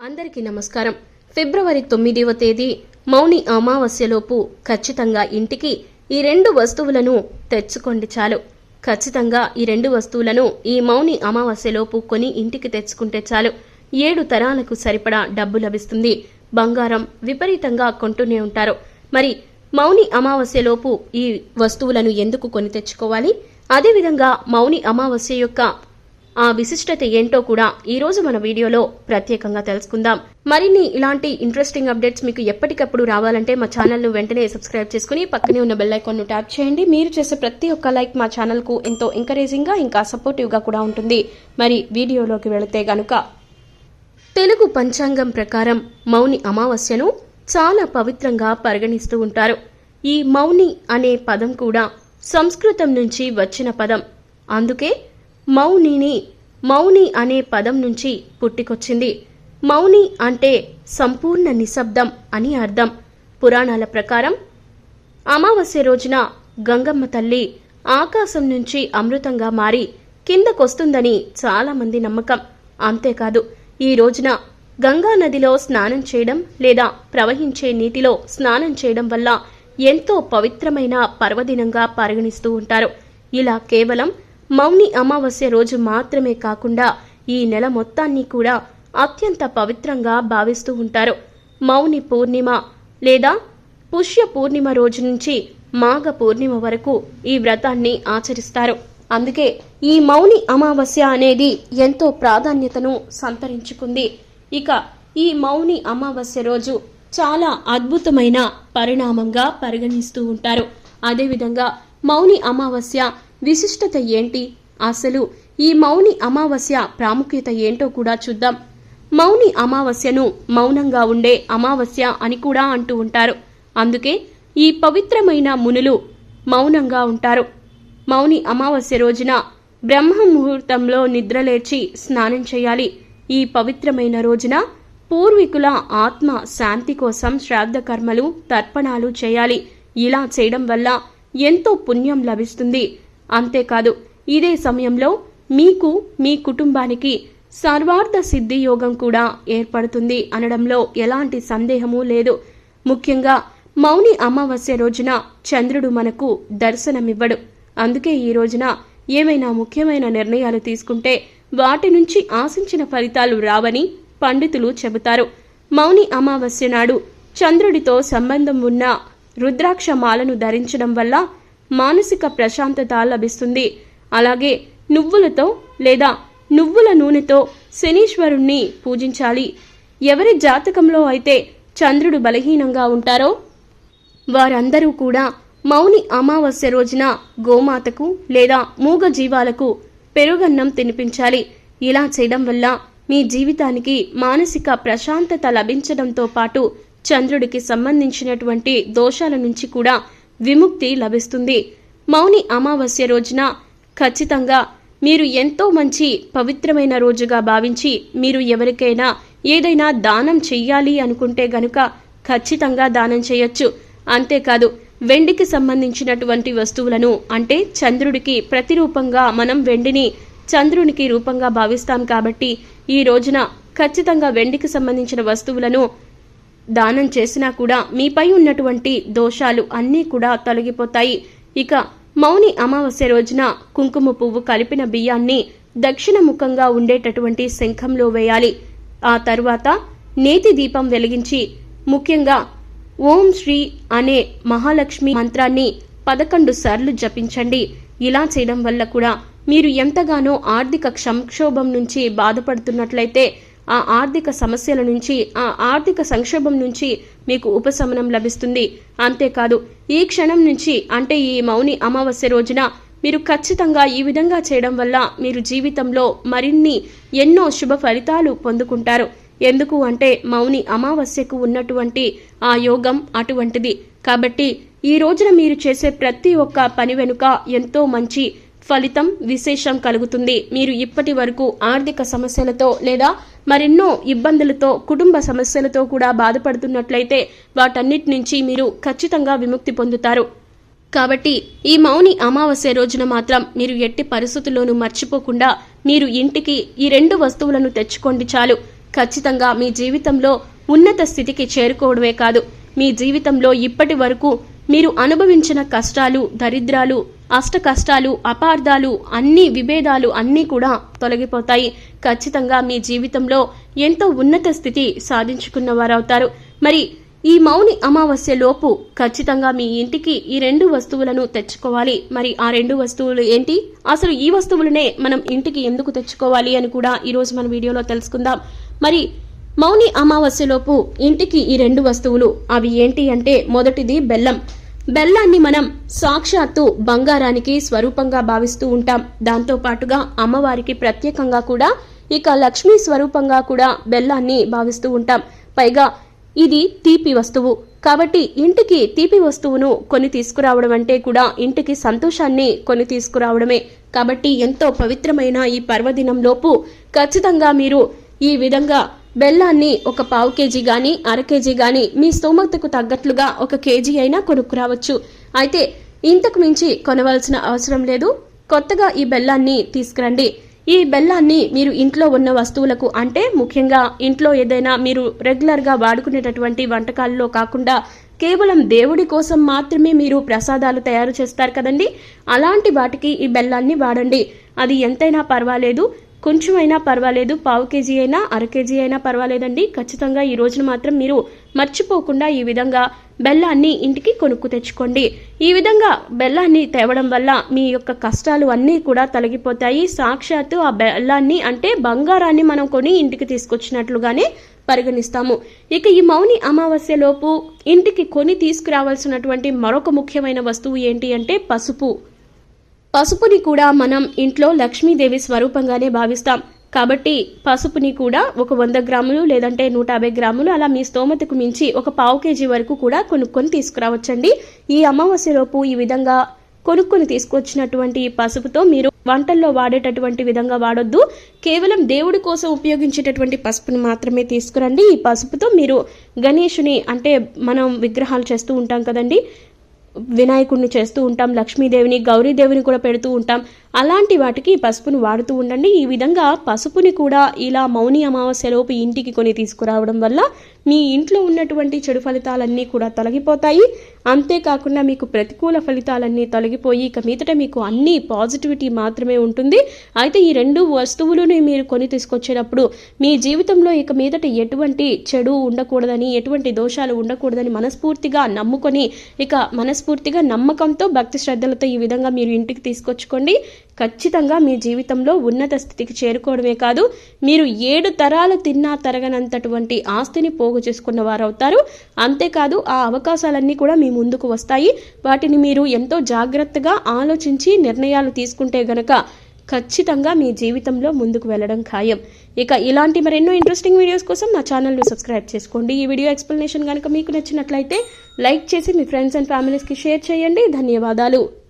అందరికీ నమస్కారం. ఫిబ్రవరి తొమ్మిదవ తేదీ మౌని అమావాస్యలోపు ఖచ్చితంగా ఇంటికి ఈ రెండు వస్తువులను తెచ్చుకోండి చాలు. ఖచ్చితంగా ఈ రెండు వస్తువులను ఈ మౌని అమావాస్యలోపు కొని ఇంటికి తెచ్చుకుంటే చాలు. ఏడు తరాలకు సరిపడా డబ్బు లభిస్తుంది. బంగారం విపరీతంగా కొంటూనే ఉంటారు. మరి మౌని అమావాస్యలోపు ఈ వస్తువులను ఎందుకు కొని తెచ్చుకోవాలి? అదేవిధంగా మౌని అమావాస్య యొక్క ఆ విశిష్టత ఏంటో కూడా ఈరోజు మన వీడియోలో ప్రత్యేకంగా తెలుసుకుందాం. మరిన్ని ఇలాంటి ఇంట్రెస్టింగ్ అప్డేట్స్ మీకు ఎప్పటికప్పుడు రావాలంటే మా ఛానల్ను వెంటనే సబ్స్క్రైబ్ చేసుకుని పక్కనే ఉన్న బెల్ ఐకాన్ను ట్యాప్ చేయండి. మీరు చేసే ప్రతి ఒక్క లైక్ మా ఛానల్కు ఎంతో ఎంకరేజింగ్గా ఇంకా సపోర్టివ్గా కూడా ఉంటుంది. మరి వీడియోలోకి వెళితే గనుక. తెలుగు పంచాంగం ప్రకారం మౌని అమావాస్యను చాలా పవిత్రంగా పరిగణిస్తూ ఉంటారు. ఈ మౌని అనే పదం కూడా సంస్కృతం నుంచి వచ్చిన పదం. అందుకే మౌనిని మౌని అనే పదం నుంచి పుట్టికొచ్చింది. మౌని అంటే సంపూర్ణ నిశ్శబ్దం అని అర్థం. పురాణాల ప్రకారం అమావాస్య రోజున గంగమ్మ తల్లి ఆకాశం నుంచి అమృతంగా మారి కిందకొస్తుందని చాలామంది నమ్మకం. అంతేకాదు ఈ రోజున గంగా నదిలో స్నానం చేయడం లేదా ప్రవహించే నీటిలో స్నానం చేయడం వల్ల ఎంతో పవిత్రమైన పర్వదినంగా పరిగణిస్తూ ఉంటారు. ఇలా కేవలం మౌని అమావాస్య రోజు మాత్రమే కాకుండా ఈ నెల మొత్తాన్ని కూడా అత్యంత పవిత్రంగా భావిస్తూ ఉంటారు. మౌని పూర్ణిమ లేదా పుష్య పూర్ణిమ రోజు నుంచి మాఘ పూర్ణిమ వరకు ఈ వ్రతాన్ని ఆచరిస్తారు. అందుకే ఈ మౌని అమావాస్య అనేది ఎంతో ప్రాధాన్యతను సంతరించుకుంది. ఇక ఈ మౌని అమావాస్య రోజు చాలా అద్భుతమైన పరిణామంగా పరిగణిస్తూ ఉంటారు. అదేవిధంగా మౌని అమావాస్య విశిష్టత ఏంటి? అసలు ఈ మౌని అమావాస్య ప్రాముఖ్యత ఏంటో కూడా చూద్దాం. మౌని అమావాస్యను మౌనంగా ఉండే అమావాస్య అని కూడా అంటూ ఉంటారు. అందుకే ఈ పవిత్రమైన మునులు మౌనంగా ఉంటారు. మౌని అమావాస్య రోజున బ్రహ్మ ముహూర్తంలో నిద్రలేచి స్నానం చేయాలి. ఈ పవిత్రమైన రోజున పూర్వీకుల ఆత్మ శాంతి కోసం శ్రాద్ధ కర్మలు తర్పణాలు చేయాలి. ఇలా చేయడం వల్ల ఎంతో పుణ్యం లభిస్తుంది. అంతేకాదు ఇదే సమయంలో మీకు మీ కుటుంబానికి సర్వార్థ సిద్ధి యోగం కూడా ఏర్పడుతుంది అనడంలో ఎలాంటి సందేహమూ లేదు. ముఖ్యంగా మౌని అమావాస్య రోజున చంద్రుడు మనకు దర్శనమివ్వడు. అందుకే ఈ రోజున ఏవైనా ముఖ్యమైన నిర్ణయాలు తీసుకుంటే వాటి నుంచి ఆశించిన ఫలితాలు రావని పండితులు చెబుతారు. మౌని అమావాస్య నాడు చంద్రుడితో సంబంధం ఉన్న రుద్రాక్ష మాలను ధరించడం వల్ల మానసిక ప్రశాంతత లభిస్తుంది. అలాగే నువ్వులతో లేదా నువ్వుల నూనెతో శనీశ్వరుణ్ణి పూజించాలి. ఎవరి జాతకంలో అయితే చంద్రుడు బలహీనంగా ఉంటారో వారందరూ కూడా మౌని అమావాస్య రోజున గోమాతకు లేదా మూగ జీవాలకు పెరుగన్నం తినిపించాలి. ఇలా చేయడం వల్ల మీ జీవితానికి మానసిక ప్రశాంతత లభించడంతో పాటు చంద్రుడికి సంబంధించినటువంటి దోషాల నుంచి కూడా విముక్తి లభిస్తుంది. మౌని అమావాస్య రోజున ఖచ్చితంగా మీరు ఎంతో మంచి పవిత్రమైన రోజుగా భావించి మీరు ఎవరికైనా ఏదైనా దానం చెయ్యాలి అనుకుంటే గనుక ఖచ్చితంగా దానం చేయొచ్చు. అంతేకాదు వెండికి సంబంధించినటువంటి వస్తువులను అంటే చంద్రుడికి ప్రతిరూపంగా మనం వెండిని చంద్రునికి రూపంగా భావిస్తాం కాబట్టి ఈ రోజున ఖచ్చితంగా వెండికి సంబంధించిన వస్తువులను దానం చేసినా కూడా మీపై ఉన్నటువంటి దోషాలు అన్నీ కూడా తొలగిపోతాయి. ఇక మౌని అమావాస్య రోజున కుంకుమ పువ్వు కలిపిన బియ్యాన్ని దక్షిణ ముఖంగా ఉండేటటువంటి శంఖంలో వేయాలి. ఆ తర్వాత నేతి దీపం వెలిగించి ముఖ్యంగా ఓం శ్రీ అనే మహాలక్ష్మి మంత్రాన్ని పదకొండు సార్లు జపించండి. ఇలా చేయడం వల్ల కూడా మీరు ఎంతగానో ఆర్థిక సంక్షోభం నుంచి బాధపడుతున్నట్లయితే ఆ ఆర్థిక సమస్యల నుంచి ఆ ఆర్థిక సంక్షోభం నుంచి మీకు ఉపశమనం లభిస్తుంది. అంతేకాదు ఈ క్షణం నుంచి అంటే ఈ మౌని అమావాస్య రోజున మీరు ఖచ్చితంగా ఈ విధంగా చేయడం వల్ల మీరు జీవితంలో మరిన్ని ఎన్నో శుభ ఫలితాలు పొందుకుంటారు. ఎందుకు అంటే మౌని అమావాస్యకు ఉన్నటువంటి ఆ యోగం అటువంటిది. కాబట్టి ఈ రోజున మీరు చేసే ప్రతి ఒక్క పని వెనుక ఎంతో మంచి ఫలితం విశేషం కలుగుతుంది. మీరు ఇప్పటి వరకు ఆర్థిక సమస్యలతో లేదా మరెన్నో ఇబ్బందులతో కుటుంబ సమస్యలతో కూడా బాధపడుతున్నట్లయితే వాటన్నిటి నుంచి మీరు ఖచ్చితంగా విముక్తి పొందుతారు. కాబట్టి ఈ మౌని అమావాస్య రోజున మాత్రం మీరు ఎట్టి పరిస్థితుల్లోనూ మర్చిపోకుండా మీరు ఇంటికి ఈ రెండు వస్తువులను తెచ్చుకోండి చాలు. ఖచ్చితంగా మీ జీవితంలో ఉన్నత స్థితికి చేరుకోవడమే కాదు. మీ జీవితంలో ఇప్పటి వరకు మీరు అనుభవించిన కష్టాలు దరిద్రాలు అష్ట కష్టాలు అపార్థాలు అన్ని విభేదాలు అన్నీ కూడా తొలగిపోతాయి. ఖచ్చితంగా మీ జీవితంలో ఎంతో ఉన్నత స్థితి సాధించుకున్న వారవుతారు మరి ఈ మౌని అమావాస్య లోపు ఖచ్చితంగా మీ ఇంటికి ఈ రెండు వస్తువులను తెచ్చుకోవాలి. మరి ఆ రెండు వస్తువులు ఏంటి? అసలు ఈ వస్తువులనే మనం ఇంటికి ఎందుకు తెచ్చుకోవాలి అని కూడా ఈరోజు మన వీడియోలో తెలుసుకుందాం. మరి మౌని అమావాస్యలోపు ఇంటికి ఈ రెండు వస్తువులు అవి ఏంటి అంటే మొదటిది బెల్లం. బెల్లాన్ని మనం సాక్షాత్తు బంగారానికి స్వరూపంగా భావిస్తూ ఉంటాం. దాంతో పాటుగా అమ్మవారికి ప్రత్యేకంగా కూడా ఇక లక్ష్మీ స్వరూపంగా కూడా బెల్లాన్ని భావిస్తూ ఉంటాం. పైగా ఇది తీపి వస్తువు. కాబట్టి ఇంటికి తీపి వస్తువును కొని తీసుకురావడం అంటే కూడా ఇంటికి సంతోషాన్ని కొని తీసుకురావడమే. కాబట్టి ఎంతో పవిత్రమైన ఈ పర్వదినంలోపు ఖచ్చితంగా మీరు ఈ విధంగా బెల్లాన్ని ఒక పావు కేజీ గాని అర కేజీ గాని మీ స్తోమతకు తగ్గట్లుగా ఒక కేజీ అయినా కొనుక్కురావచ్చు. అయితే ఇంతకు మించి కొనవలసిన అవసరం లేదు. కొత్తగా ఈ బెల్లాన్ని తీసుకురండి. ఈ బెల్లాన్ని మీరు ఇంట్లో ఉన్న వస్తువులకు అంటే ముఖ్యంగా ఇంట్లో ఏదైనా మీరు రెగ్యులర్గా వాడుకునేటటువంటి వంటకాల్లో కాకుండా కేవలం దేవుడి కోసం మాత్రమే మీరు ప్రసాదాలు తయారు చేస్తారు కదండి? అలాంటి వాటికి ఈ బెల్లాన్ని వాడండి. అది ఎంతైనా పర్వాలేదు. కొంచెమైనా పర్వాలేదు పావు కేజీ అయినా అర కేజీ అయినా పర్వాలేదండి. ఖచ్చితంగా ఈ రోజున మాత్రం మీరు మర్చిపోకుండా ఈ విధంగా బెల్లాన్ని ఇంటికి కొనుక్కు తెచ్చుకోండి. ఈ విధంగా బెల్లాన్ని తేవడం వల్ల మీ యొక్క కష్టాలు అన్నీ కూడా తొలగిపోతాయి. సాక్షాత్తు ఆ బెల్లాన్ని అంటే బంగారాన్ని మనం కొని ఇంటికి తీసుకొచ్చినట్లుగానే పరిగణిస్తాము. ఇక ఈ మౌని అమావాస్యలోపు ఇంటికి కొని తీసుకురావాల్సినటువంటి మరొక ముఖ్యమైన వస్తువు ఏంటి అంటే పసుపు. పసుపుని కూడా మనం ఇంట్లో లక్ష్మీదేవి స్వరూపంగానే భావిస్తాం. కాబట్టి పసుపుని కూడా ఒక వంద గ్రాములు లేదంటే నూట యాభై గ్రాములు అలా మీ స్తోమతకు మించి ఒక పావు కేజీ వరకు కూడా కొనుక్కొని తీసుకురావచ్చండి. ఈ అమావాస్యలోపు ఈ విధంగా కొనుక్కొని తీసుకొచ్చినటువంటి ఈ పసుపుతో మీరు వంటల్లో వాడేటటువంటి విధంగా వాడొద్దు. కేవలం దేవుడి కోసం ఉపయోగించేటటువంటి పసుపుని మాత్రమే తీసుకురండి. ఈ పసుపుతో మీరు గణేషుని అంటే మనం విగ్రహాలు చేస్తూ ఉంటాం కదండి. వినాయకుడిని చేస్తూ ఉంటాం లక్ష్మీదేవిని గౌరీదేవిని కూడా పెడుతూ ఉంటాం. అలాంటి వాటికి పసుపును వాడుతూ ఉండండి. ఈ విధంగా పసుపుని కూడా ఇలా మౌని అమావాస్యలోపు ఇంటికి కొని తీసుకురావడం వల్ల మీ ఇంట్లో ఉన్నటువంటి చెడు ఫలితాలన్నీ కూడా తొలగిపోతాయి. అంతేకాకుండా మీకు ప్రతికూల ఫలితాలన్నీ తొలగిపోయి ఇక మీదట మీకు అన్ని పాజిటివిటీ మాత్రమే ఉంటుంది. అయితే ఈ రెండు వస్తువులను మీరు కొని తీసుకొచ్చేటప్పుడు మీ జీవితంలో ఇక మీదట ఎటువంటి చెడు ఉండకూడదని ఎటువంటి దోషాలు ఉండకూడదని మనస్ఫూర్తిగా నమ్ముకొని ఇక మనస్ఫూర్తిగా నమ్మకంతో భక్తి శ్రద్ధలతో ఈ విధంగా మీరు ఇంటికి తీసుకొచ్చుకోండి. ఖచ్చితంగా మీ జీవితంలో ఉన్నత స్థితికి చేరుకోవడమే కాదు మీరు ఏడు తరాలు తిన్నా తరగనంతటువంటి ఆస్తిని పోగు చేసుకున్న వారవుతారు. అంతేకాదు ఆ అవకాశాలన్నీ కూడా మీ ముందుకు వస్తాయి. వాటిని మీరు ఎంతో జాగ్రత్తగా ఆలోచించి నిర్ణయాలు తీసుకుంటే గనక ఖచ్చితంగా మీ జీవితంలో ముందుకు వెళ్ళడం ఖాయం. ఇక ఇలాంటి మరెన్నో ఇంట్రెస్టింగ్ వీడియోస్ కోసం నా ఛానల్ను సబ్స్క్రైబ్ చేసుకోండి. ఈ వీడియో ఎక్స్ప్లెనేషన్ కనుక మీకు నచ్చినట్లయితే లైక్ చేసి మీ ఫ్రెండ్స్ అండ్ ఫ్యామిలీస్కి షేర్ చేయండి. ధన్యవాదాలు.